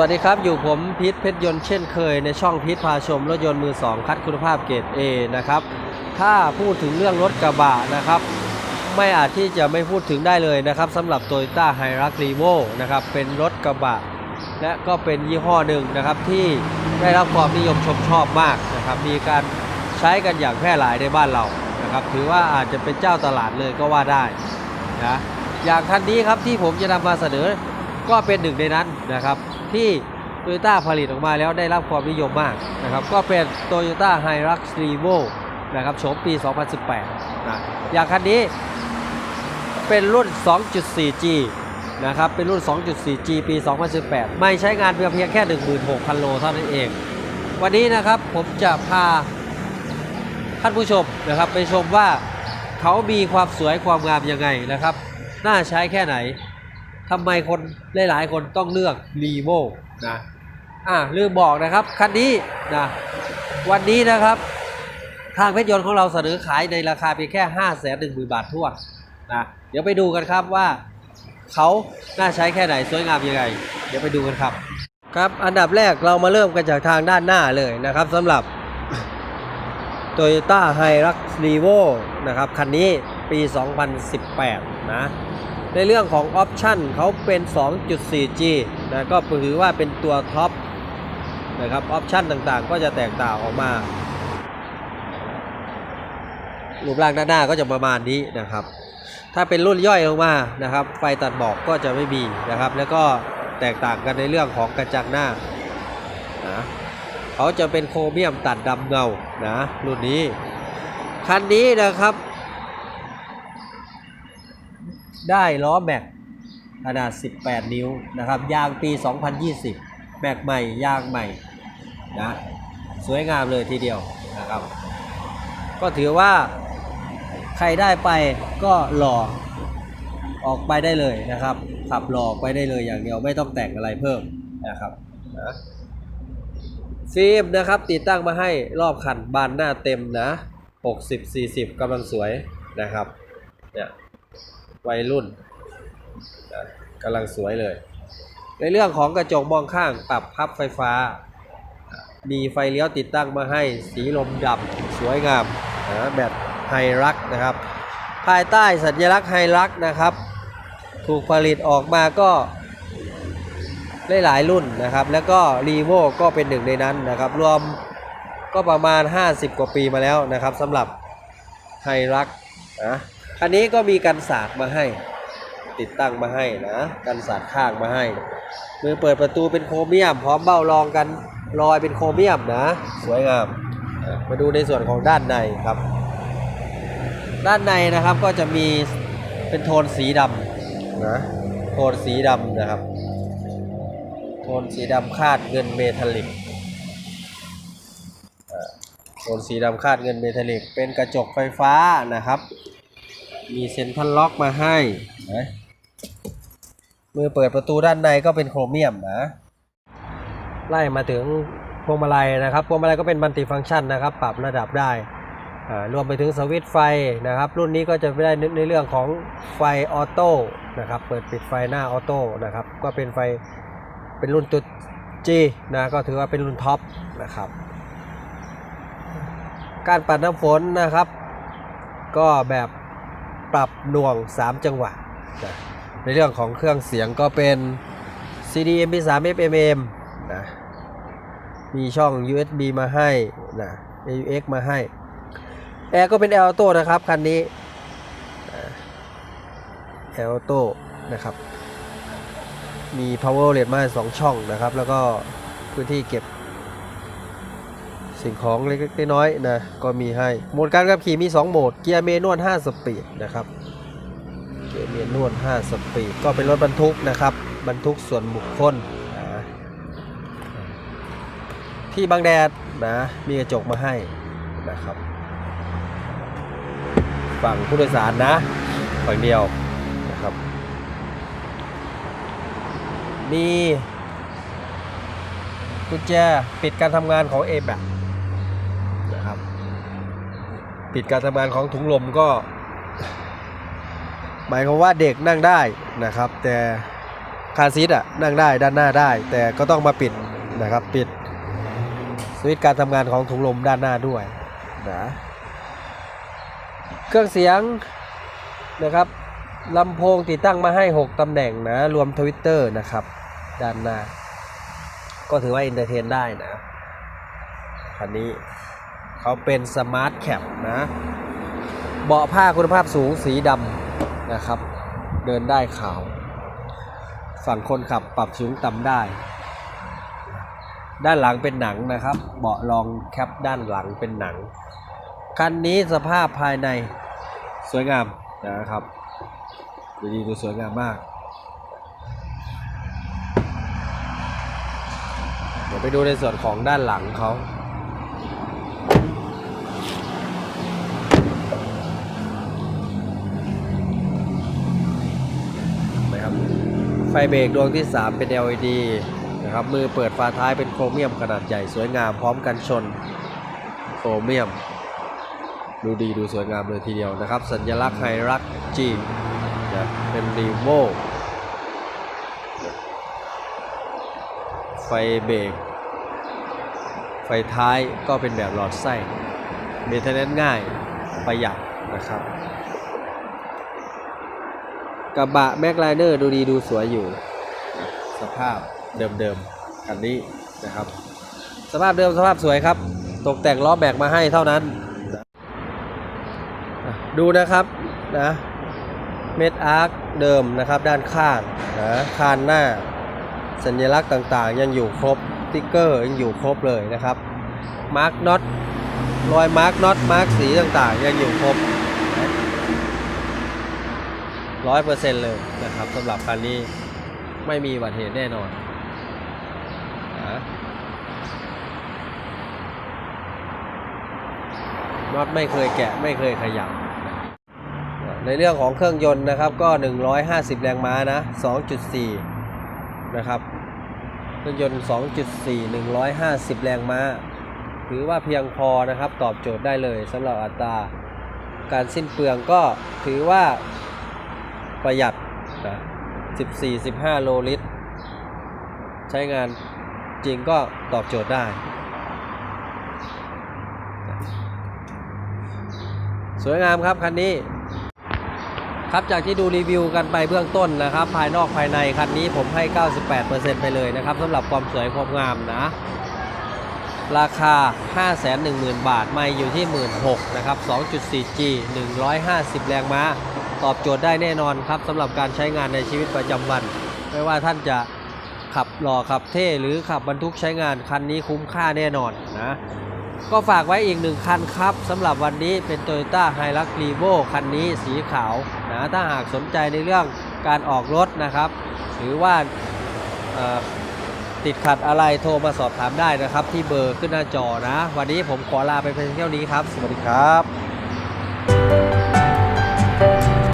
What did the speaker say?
วัสดีครับ อยู่ผมพีทเพชรยนต์เช่นเคยในช่องพีทพาชมรถยนต์มือ2คัดคุณภาพเกรด A นะครับ ถ้าพูดถึงเรื่องรถกระบะนะครับ ไม่อาจที่จะไม่พูดถึงได้เลยนะครับสำหรับ Toyota Hilux Revo นะครับ เป็นรถกระบะ และก็เป็นยี่ห้อหนึ่งนะครับ ที่ได้รับความนิยมชมชอบมากนะครับ มีการใช้กันอย่างแพร่หลายในบ้านเรานะครับ ถือว่าอาจจะเป็นเจ้าตลาดเลยก็ว่าได้นะอย่างคันนี้ครับที่ผมจะนำมาเสนอก็เป็นหนึ่งในนั้นนะครับ ที่โตโยต้าผลิตออกมาแล้วได้รับความนิยมมากนะครับ ก็เป็น Toyota Hilux Revo นะครับโฉมปี 2018 นะอย่างคันนี้เป็นรุ่น 2.4G นะครับ เป็นรุ่น 2.4G ปี 2018 ไม่ใช้งานเพียงเพียงแค่ 16,000 โลเท่านั้นเอง วันนี้นะครับผมจะพาท่านผู้ชมนะครับไปชมว่าเขามีความสวยความงามยังไงนะครับ น่าใช้แค่ไหน ทำไมคนหลายๆ คนต้องเลือกรีโวนะอ่าลืมบอกนะครับ คันนี้นะวันนี้นะครับ ทางเพชรยนต์ของเราเสนอขายในราคาเพียงแค่ 5 1 0 0 0 0 บาททั่วนนะเดี๋ยวไปดูกันครับว่าเขาน่าใช้แค่ไหนสวยงามยังไง เดี๋ยวไปดูกันครับ ครับอันดับแรกเรามาเริ่มกันจากทางด้านหน้าเลยนะครับสำหรับ Toyota Hilux Revo นะครับ คันนี้ปี 2018 นะ ในเรื่องของออปชันเขาเป็น 2.4G นะก็ถือว่าเป็นตัวท็อปนะครับออปชันต่างๆ ก็จะแตกต่างออกมารูปร่างด้านหน้าก็จะประมาณนี้นะครับ ถ้าเป็นรุ่นย่อยลงมานะครับ ไฟตัดหมอกก็จะไม่มีนะครับ แล้วก็แตกต่างกันในเรื่องของกระจังหน้านะเขาจะเป็นโครเมียมตัดดำเงานะรุ่นนี้ คันนี้นะครับ ได้ล้อแม็กขนาด 18 นิ้วนะครับยางปี 2020 แม็กใหม่ยางใหม่นะสวยงามเลยทีเดียวนะครับ ก็ถือว่าใครได้ไปก็หล่อออกไปได้เลยนะครับ ขับหล่อไปได้เลยอย่างเดียวไม่ต้องแต่งอะไรเพิ่มนะครับนะฟิล์มนะครับติดตั้งมาให้รอบคันบานหน้าเต็มนะ 60-40กำลังสวยนะครับเนี่ย วัยรุ่นกำลังสวยเลย ในเรื่องของกระจกมองข้างปรับพับไฟฟ้า มีไฟเลี้ยวติดตั้งมาให้สีลมดำสวยงามนะแบบไฮรักนะครับ ภายใต้สัญลักษณ์ไฮรักนะครับ ถูกผลิตออกมาก็หลายๆรุ่นนะครับ แล้วก็รีโวก็เป็นหนึ่งในนั้นนะครับ รวมก็ประมาณ 50 กว่าปีมาแล้วนะครับสำหรับไฮรักนะ คันนี้ก็มีกันสาดมาให้ ติดตั้งมาให้นะ กันสาดข้างมาให้ มือเปิดประตูเป็นโครเมียม พร้อมเบ้ารองกันรอยเป็นโครเมียมนะ สวยงาม มาดูในส่วนของด้านในครับ ด้านในนะครับก็จะมีเป็นโทนสีดำนะ โทนสีดำนะครับ โทนสีดำคาดเงินเมทัลลิกอ่าโทนสีดำคาดเงินเมทัลลิก เป็นกระจกไฟฟ้านะครับ มีเซ็นทรัลล็อกมาให้นะมือเปิดประตูด้านในก็เป็นโครเมียมนะ ไล่มาถึงพวงมาลัยนะครับ พวงมาลัยก็เป็นมัลติฟังก์ชันนะครับ ปรับระดับได้อ่ารวมไปถึงสวิตช์ไฟนะครับ รุ่นนี้ก็จะได้ในเรื่องของไฟออโต้นะครับ เปิดปิดไฟหน้าออโต้นะครับ ก็เป็นไฟเป็นรุ่นจุด G นะ ก็ถือว่าเป็นรุ่นท็อปนะครับ การปัดน้ำฝนนะครับ ก็แบบ ปรับหน่วง 3 จังหวะนะในเรื่องของเครื่องเสียงก็เป็น CD MP3 FMM นะมีช่อง USB มาให้นะ AUX มาให้ แอร์ก็เป็น a อ t o นะครับคันนี้แอ l t o นะครับ มี power outlet มาให้สองช่องนะครับ แล้วก็พื้นที่เก็บ สิ่งของเล็กๆน้อยๆนะก็มีให้โหมดการขับขี่มี 2 โหมด เกียร์เมนวล5สปีดนะครับเกียร์เมนวล5สปีดก็เป็นรถบรรทุกนะครับ บรรทุกส่วนบุคคลนะที่บางแดดนะมีกระจกมาให้นะครับ ฝั่งผู้โดยสารนะฝั่งเดียวนะครับ มีกุญแจปิดการทำงานของ a b a c นะครับ ปิดการทำงานของถุงลมก็ หมายความว่าเด็กนั่งได้นะครับ แต่คาซีทอะนั่งได้ด้านหน้าได้ แต่ก็ต้องมาปิดนะครับปิดสวิตช์การทำงานของถุงลมด้านหน้าด้วยนะเครื่องเสียงนะครับลำโพงติดตั้งมาให้ 6ตำแหน่งนะ รวมทวิตเตอร์นะครับ ด้านหน้า ก็ถือว่าอินเตอร์เทนได้นะคันนี้ เขาเป็นสมาร์ทแคปนะเบาะผ้าคุณภาพสูงสีดำนะครับ เดินได้ขาว ฝั่งคนขับปรับสูงต่ำได้ ด้านหลังเป็นหนังนะครับ เบาะรองแคปด้านหลังเป็นหนัง คันนี้สภาพภายในสวยงามนะครับ ดูดีดูสวยงามมาก เดี๋ยวไปดูในส่วนของด้านหลังเขา ไฟเบรกดวงที่ 3 เป็น LED นะครับ มือเปิดฝาท้ายเป็นโครเมียมขนาดใหญ่สวยงามพร้อมกันชนโครเมียม ดูดีดูสวยงามเลยทีเดียวนะครับ สัญลักษณ์ไฮรักจีนะเป็นรีโวไฟเบรกไฟท้ายก็เป็นแบบหลอดไส้เมนเทนแนนง่ายประหยัดนะครับ กระบะแม็กไลเนอร์ดูดีดูสวยอยู่ สภาพเดิมๆคันนี้นะครับ สภาพเดิมสภาพสวยครับ ตกแต่งล้อแบกมาให้เท่านั้นอะดูนะครับนะเม็ดอาร์คเดิมนะครับด้านข้างนะคานหน้า สัญลักษณ์ต่างๆ ยังอยู่ครบสติ๊กเกอร์ยังอยู่ครบเลยนะครับมาร์กน็อตรอยมาร์กน็อตมาร์กสีต่างๆ ยังอยู่ครบ ร้อยเปอร์เซ็นต์เลยนะครับสำหรับคันนี้ไม่มีบัติเหตุแน่นอนนะน็อตไม่เคยแกะไม่เคยขยับ ในเรื่องของเครื่องยนต์นะครับก็ 150 แรงม้านะ 2.4 นะครับ เครื่องยนต์ 2.4 150 แรงม้า ถือว่าเพียงพอนะครับตอบโจทย์ได้เลยสำหรับอัตรา การสิ้นเปลืองก็ถือว่า ประหยัดนะ14-15 โลลิตร ใช้งานจริงก็ตอบโจทย์ได้ สวยงามครับคันนี้ ครับจากที่ดูรีวิวกันไปเบื้องต้นนะครับ ภายนอกภายในคันนี้ผมให้ 98%ไปเลยนะครับสำหรับความสวยความงามนะ ราคา 510,000 บาท ไม่อยู่ที่ 16,000นะครับ 2.4G 150 แรงม้า ตอบโจทย์ได้แน่นอนครับสำหรับการใช้งานในชีวิตประจำวัน ไม่ว่าท่านจะขับหล่อขับเท่หรือขับบรรทุกใช้งานคันนี้คุ้มค่าแน่นอนนะก็ฝากไว้อีกหนึ่งคันครับสำหรับวันนี้เป็น Toyota Hilux Revo คันนี้สีขาวนะถ้าหากสนใจในเรื่องการออกรถนะครับ หรือว่าติดขัดอะไรโทรมาสอบถามได้นะครับ ที่เบอร์ขึ้นหน้าจอนะ วันนี้ผมขอลาไปเพียงเท่านี้ครับ สวัสดีครับ